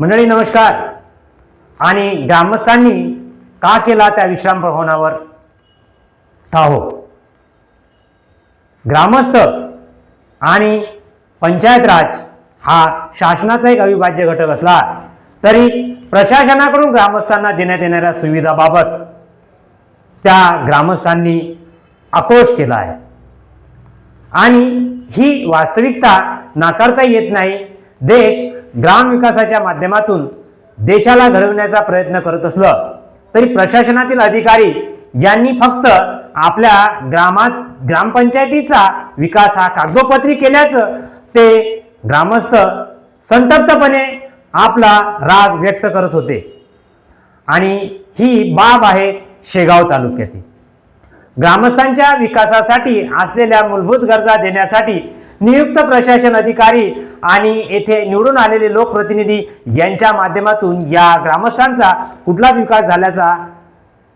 मंडळी नमस्कार. आणि ग्रामस्थांनी का केला त्या विश्राम भवनावर ठाहो ग्रामस्थ आणि पंचायत राज हा शासनाचा एक अविभाज्य घटक असला तरी प्रशासनाकडून ग्रामस्थांना देण्यात येणाऱ्या सुविधाबाबत त्या ग्रामस्थांनी आक्रोश केला आहे. आणि ही वास्तविकता नाकारता येत नाही देश ग्रामविकासाच्या माध्यमातून देशाला घडवण्याचा प्रयत्न करत असलं तरी प्रशासनातील अधिकारी यांनी फक्त आपल्या ग्रामात ग्रामपंचायतीचा विकास हा कागदोपत्री केल्याचं ते ग्रामस्थ संतप्तपणे आपला राग व्यक्त करत होते. आणि ही बाब आहे शेगाव तालुक्यातील. ग्रामस्थांच्या विकासासाठी असलेल्या मूलभूत गरजा देण्यासाठी नियुक्त प्रशासन अधिकारी आणि येथे निवडून आलेले लोकप्रतिनिधी यांच्या माध्यमातून या ग्रामस्थांचा कुठलाच विकास झाल्याचा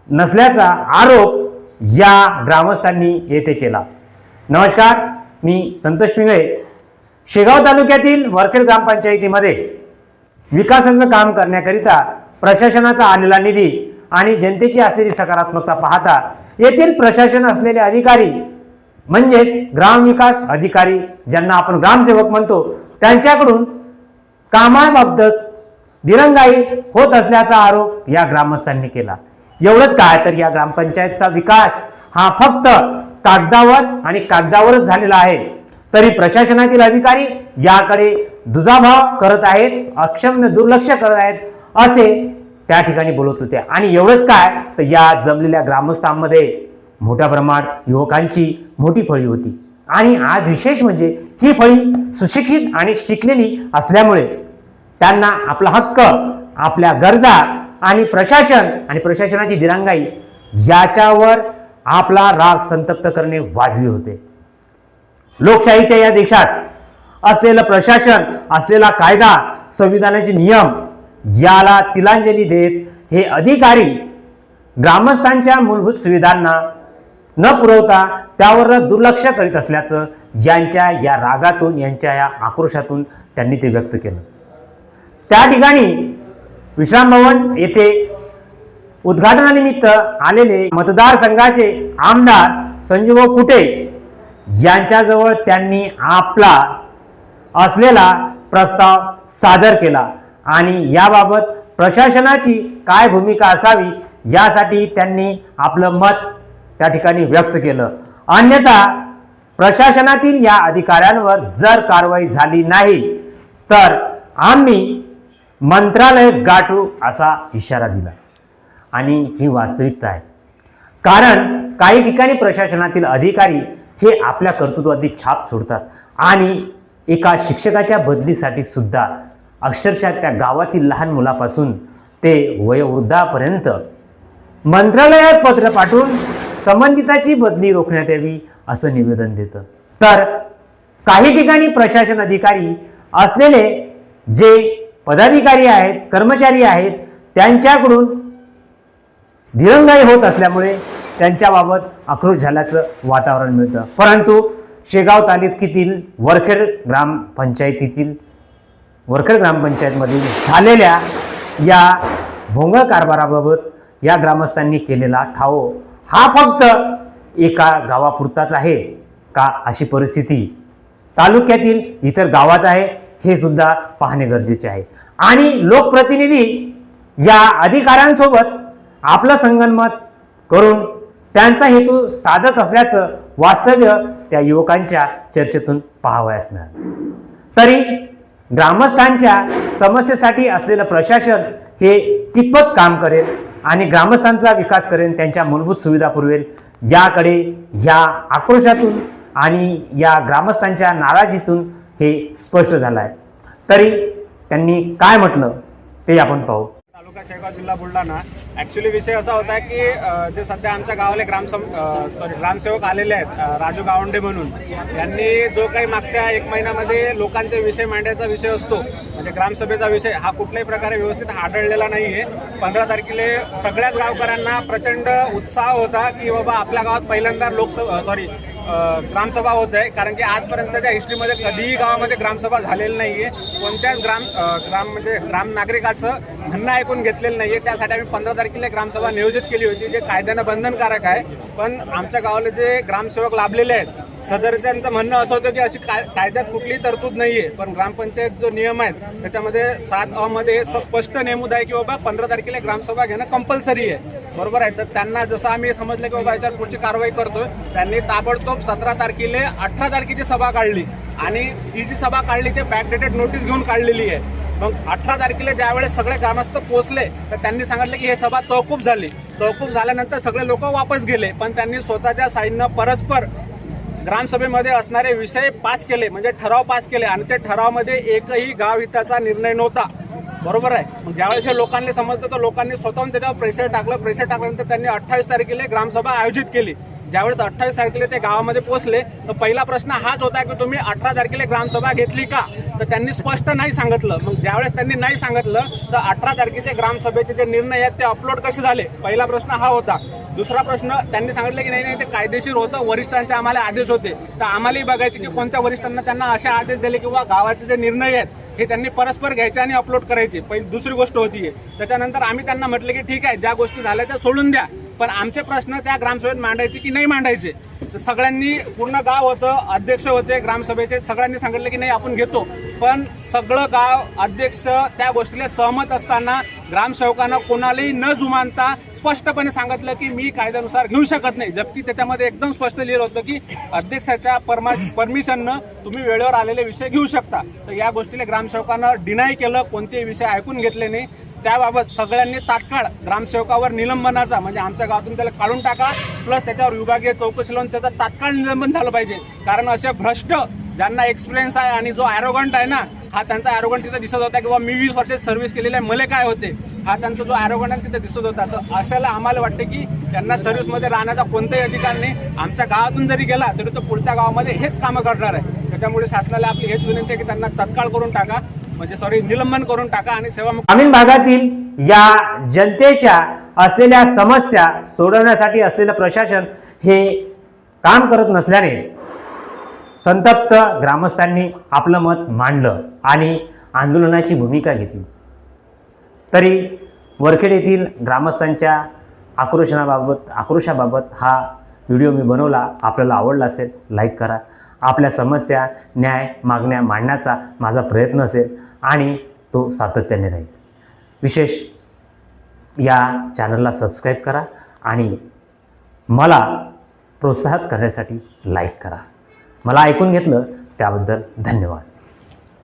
नसल्याचा आरोप या ग्रामस्थांनी येथे केला. नमस्कार मी संतोष पिंगळे. शेगाव तालुक्यातील वरखेड ग्रामपंचायतीमध्ये विकासाचं काम करण्याकरिता प्रशासनाचा आलेला निधी आणि जनतेची असलेली सकारात्मकता पाहता येथील प्रशासन असलेले अधिकारी म्हणजेच ग्रामविकास अधिकारी ज्यांना आपण ग्रामसेवक म्हणतो त्यांच्याकडून कामाबाबत दिरंगाई होत असल्याचा आरोप या ग्रामस्थांनी केला. एवढंच काय तर या ग्रामपंचायतचा विकास हा फक्त कागदावर आणि कागदावरच झालेला आहे. तरी प्रशासनातील अधिकारी याकडे दुजाभाव करत आहेत अक्षम्य दुर्लक्ष करत आहेत असे त्या ठिकाणी बोलत होते. आणि एवढंच काय तर या जमलेल्या ग्रामस्थांमध्ये मोठ्या प्रमाणात युवकांची मोठी फळी होती. आणि आज विशेष म्हणजे ही फळी सुशिक्षित आणि शिकलेली असल्यामुळे त्यांना आपला हक्क आपल्या गरजा आणि प्रशासन आणि प्रशासनाची दिरांगाई याच्यावर आपला राग संतप्त करणे वाजवी होते. लोकशाहीच्या या देशात असलेलं प्रशासन असलेला कायदा संविधानाचे नियम याला तिलांजली देत हे अधिकारी ग्रामस्थांच्या मूलभूत सुविधांना न पुरवता त्यावर दुर्लक्ष करीत असल्याचं यांच्या या रागातून यांच्या या आक्रोशातून त्यांनी ते व्यक्त केलं. त्या ठिकाणी विश्राम भवन येथे उद्घाटनानिमित्त आलेले मतदारसंघाचे आमदार संजीव कुटे यांच्याजवळ त्यांनी आपला असलेला प्रस्ताव सादर केला आणि याबाबत प्रशासनाची काय भूमिका असावी यासाठी त्यांनी आपलं मत त्या ठिकाणी व्यक्त केलं. अन्यथा प्रशासनातील या अधिकाऱ्यांवर जर कारवाई झाली नाही तर आम्ही मंत्रालय गाठू असा इशारा दिला. आणि ही वास्तविकता आहे. कारण काही ठिकाणी प्रशासनातील अधिकारी हे आपल्या कर्तृत्वाची छाप सोडतात आणि एका शिक्षकाच्या बदलीसाठी सुद्धा अक्षरशः त्या गावातील लहान मुलापासून ते वयोवृद्धापर्यंत मंत्रालयात पत्र पाठवून संबंधिताची बदली रोखण्यात यावी असं निवेदन देतं. तर काही ठिकाणी प्रशासन अधिकारी असलेले जे पदाधिकारी आहेत कर्मचारी आहेत त्यांच्याकडून दिरंगाई होत असल्यामुळे त्यांच्याबाबत आक्रोश झाल्याचं वातावरण मिळतं. परंतु शेगाव तालुक्यातील वरखेड ग्रामपंचायतीतील वरखेड ग्रामपंचायतमधील झालेल्या या भोंगळ कारभाराबाबत या ग्रामस्थांनी केलेला ठाव हा फक्त एका गावापुरताच आहे का अशी परिस्थिती? तालुक्यातील इतर गावात आहे हे सुद्धा पाहणे गरजेचे आहे. आणि लोकप्रतिनिधी या अधिकाऱ्यांसोबत आपलं संगनमत करून त्यांचा हेतू साधत असल्याचं वास्तव्य त्या युवकांच्या चर्चेतून पाहावयास मिळालं. तरी ग्रामस्थांच्या समस्येसाठी असलेलं प्रशासन हे कितपत काम करेल? आणि ग्रामस्थांचा विकास करेन त्यांच्या मूलभूत सुविधा पुरवेल. याकडे या आक्रोशातून आणि या ग्रामस्थांच्या नाराजीतून हे स्पष्ट झालं आहे. तरी त्यांनी काय म्हटलं ते आपण पाहू. तालुका शेगाव जिल्हा बुलढाणा. ऍक्च्युली विषय असा होता की जे सध्या आमच्या गावाला ग्राम सॉरी ग्रामसेवक आलेले आहेत राजू गावंडे म्हणून. यांनी जो काही मागच्या एक महिन्यामध्ये लोकांचे विषय मांडायचा विषय असतो म्हणजे ग्रामसभेचा विषय हा कुठल्याही प्रकारे व्यवस्थित आढळलेला आहे पंधरा तारखेला सगळ्याच गावकऱ्यांना प्रचंड उत्साह होता की बाबा आपल्या गावात पहिल्यांदा लोकसभा सॉरी ग्रामसभा होत आहे. कारण की आजपर्यंतच्या हिस्ट्रीमध्ये कधीही गावामध्ये ग्रामसभा झालेली नाही आहे कोणत्याच ग्राम ग्राम म्हणजे ग्राम नागरिकाचं म्हणणं ऐकून घेतलेलं नाही आहे त्यासाठी आम्ही पंधरा तारखेला ग्रामसभा नियोजित केली होती जे कायद्यानं बंधनकारक आहे. पण आमच्या गावाला जे ग्रामसेवक लाभलेले आहेत सदरच्यांचं म्हणणं असं होतं की अशी काय कायद्यात कुठलीही तरतूद नाही आहे पण ग्रामपंचायत जो नियम आहेत त्याच्यामध्ये सात अमध्ये स्पष्ट नेमूद आहे की बाबा पंधरा तारखेला ग्रामसभा घेणं कंपल्सरी आहे. बरोबर आहे. तर त्यांना जसं आम्ही समजलं की बाबा याच्यावर पुढची कारवाई करतोय त्यांनी ताबडतोब सतरा तारखेला अठरा तारखेची सभा काढली. आणि ही जी सभा काढली ते बॅकडेटेड नोटीस घेऊन काढलेली आहे. मग अठरा तारखेला ज्यावेळेस सगळे ग्रामस्थ पोहोचले तर त्यांनी सांगितलं की हे सभा तहकूब झाली. तहकूब झाल्यानंतर सगळे लोक वापस गेले. पण त्यांनी स्वतःच्या साईननं परस्पर ग्रामसभेमध्ये असणारे विषय पास केले म्हणजे ठराव पास केले. आणि त्या ठरावामध्ये एकही गाव हिताचा निर्णय नव्हता. बरोबर आहे. मग ज्यावेळेस हे लोकांनी समजलं तर लोकांनी स्वतःहून त्याच्यावर प्रेशर टाकलं. प्रेशर टाकल्यानंतर त्यांनी अठ्ठावीस तारखेला ग्रामसभा आयोजित केली. ज्यावेळेस अठ्ठावीस तारखेला ते गावामध्ये पोहोचले तर पहिला प्रश्न हाच होता की तुम्ही अठरा तारखेला ग्रामसभा घेतली का? तर त्यांनी स्पष्ट नाही सांगितलं. मग ज्यावेळेस त्यांनी नाही सांगितलं तर अठरा तारखेचे ग्रामसभेचे जे निर्णय आहेत ते अपलोड कसे झाले? पहिला प्रश्न हा होता. दुसरा प्रश्न त्यांनी सांगितलं की नाही नाही ते कायदेशीर होतं वरिष्ठांचे आम्हाला आदेश होते. तर आम्हालाही बघायचे की कोणत्या वरिष्ठांना त्यांना असे आदेश दिले किंवा गावाचे जे निर्णय आहेत हे त्यांनी परस्पर घ्यायचे आणि अपलोड करायचे. पहिली दुसरी गोष्ट होती त्याच्यानंतर आम्ही त्यांना म्हटलं की ठीक आहे ज्या गोष्टी झाल्या त्या सोडून द्या. पण आमचे प्रश्न त्या ग्रामसभेत मांडायचे की नाही मांडायचे? सगळ्यांनी पूर्ण गाव होतं अध्यक्ष होते ग्रामसभेचे सगळ्यांनी सांगितलं की नाही आपण घेतो. पण सगळं गाव अध्यक्ष त्या गोष्टीला सहमत असताना ग्रामसेवकांना कोणालाही न जुमानता स्पष्टपणे सांगितलं की मी कायद्यानुसार घेऊ शकत नाही. जबकी त्याच्यामध्ये एकदम स्पष्ट लिहिलं होतं की अध्यक्षाच्या परमा परमिशननं तुम्ही वेळेवर आलेले विषय घेऊ शकता. तर या गोष्टीला ग्रामसेवकानं डिनाय केलं कोणतेही विषय ऐकून घेतले नाही. त्याबाबत सगळ्यांनी तात्काळ ग्रामसेवकावर निलंबनाचा म्हणजे आमच्या गावातून त्याला काढून टाका प्लस त्याच्यावर विभागीय चौकशी लावून त्याचं तात्काळ निलंबन झालं पाहिजे. कारण असे भ्रष्ट ज्यांना एक्सपिरियन्स आहे आणि जो ॲरोगंट आहे ना हा त्यांचा ॲरोगंट तिथं दिसत होता किंवा मी वीस वर्ष सर्व्हिस केलेली आहे मले काय होते? हा त्यांचा जो ॲरोगंट आहे तिथे दिसत होता. तर अशाला आम्हाला वाटते की त्यांना सर्व्हिसमध्ये राहण्याचा कोणताही अधिकार नाही. आमच्या गावातून जरी गेला तरी तो पुढच्या गावामध्ये हेच कामं करणार आहे. त्याच्यामुळे शासनाला आपली हेच विनंती आहे की त्यांना तत्काळ करून टाका. म्हणजे सॉरी निलंबन करून टाका आणि सेवा ग्रामीण भागातील या जनतेच्या असलेल्या समस्या सोडवण्यासाठी असलेलं प्रशासन हे काम करत नसल्याने संतप्त ग्रामस्थांनी आपलं मत मांडलं आणि आंदोलनाची भूमिका घेतली. तरी वरखेड येथील ग्रामस्थांच्या आक्रोशनाबाबत आक्रोशाबाबत हा व्हिडिओ मी बनवला. आपल्याला आवडला असेल लाईक करा. आपल्या समस्या न्याय मागण्या मांडण्याचा माझा प्रयत्न असेल आणि तो सातत्याने राहील. विशेष या चॅनलला सबस्क्राईब करा आणि मला प्रोत्साहित करण्यासाठी लाईक करा. मला ऐकून घेतलं त्याबद्दल धन्यवाद.